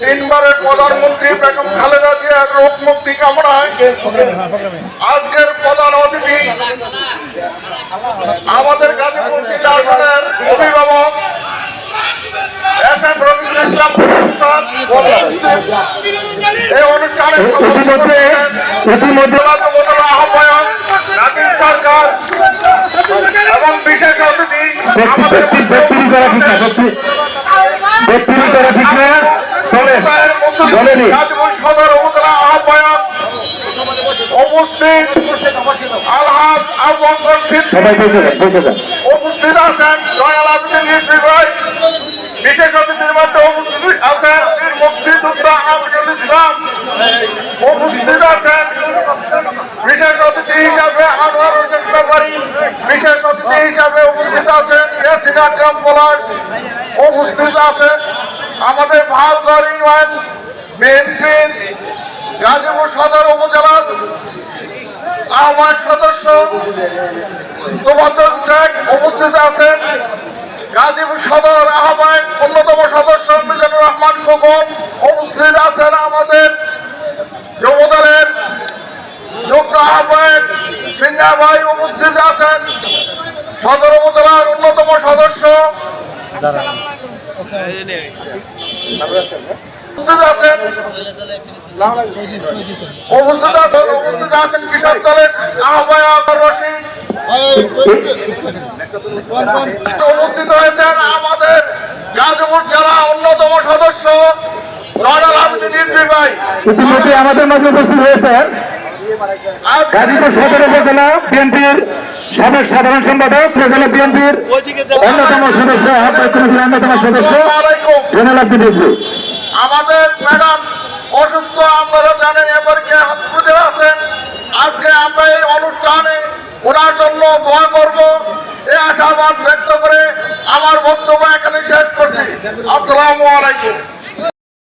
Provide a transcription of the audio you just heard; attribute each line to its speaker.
Speaker 1: তিনবারের প্রধানমন্ত্রী বেগম খালেদা জিয়ার রোগ মুক্তি কামনায় আজকের প্রধান অতিথি আমাদের গাজীপুর জেলা আসনের অভিভাবক এস এম রফিকুল ইসলাম এই অনুষ্ঠানে
Speaker 2: ইতিমধ্যে ইতিমধ্যে
Speaker 1: আহ্বায়ক নাদিম সরকার এবং বিশেষ অতিথি আমাদের
Speaker 2: ব্যক্তি ব্যক্তি করা ঠিক না ব্যক্তি ব্যক্তি করা ঠিক না।
Speaker 1: গাজীপুর সদর উপজেলা আহ্বায়ক উপস্থিত আলহাজ আবু সিদ্দিকী।
Speaker 2: সবাই বসে যান বসে যান।
Speaker 1: উপস্থিত আছেন দয়াল আবেদিন রিজভী ভাই। বিশেষ অতিথির মধ্যে উপস্থিত আছেন বীর মুক্তিযোদ্ধা আমিনুল ইসলাম। উপস্থিত আছেন বিশেষ অতিথি হিসাবে আনোয়ার হোসেন ব্যাপারী। বিশেষ অতিথি হিসাবে উপস্থিত আছেন ইয়াসিন আকরাম পলাশ। উপস্থিত আছেন আমাদের ভালগড় ইউনিয়ন বিএনপি গাজীপুর সদর উপজেলার আহ্বায়ক সদস্য তোফাজ্জল শেখ উপস্থিত আছেন। গাজীপুর সদর আহ্বায়ক অন্যতম সদস্য মিজানুর রহমান খোকন উপস্থিত আছেন আমাদের যুবদলের যুগ্ম আহ্বায়ক সিনহা ভাই উপস্থিত আছেন। সদর উপজেলার অন্যতম সদস্য উপস্থিত আছেন উপস্থিত আছেন কৃষক দলের আহ্বায়ক রশিদ উপস্থিত হয়েছেন আমাদের গাজীপুর জেলা অন্যতম সদস্য
Speaker 2: ইতিমধ্যে আমাদের মাঝে উপস্থিত
Speaker 1: হয়েছে
Speaker 2: গাজীপুর সদর উপজেলা বিএনপির সাবেক সাধারণ সম্পাদক উপজেলা বিএনপির অন্যতম সদস্য আহ্বায়ক কমিটির অন্যতম সদস্য জেনারেল আব্দুল রিজভী
Speaker 1: আমাদের ম্যাডাম অসুস্থ আপনারা জানেন এবারকে হসপিটালে আছেন। আজকে আমরা এই অনুষ্ঠানে ওনার জন্য দোয়া করব। এই আশাবাদ ব্যক্ত করে আমার বক্তব্য এখানে শেষ করছি। আসসালামু আলাইকুম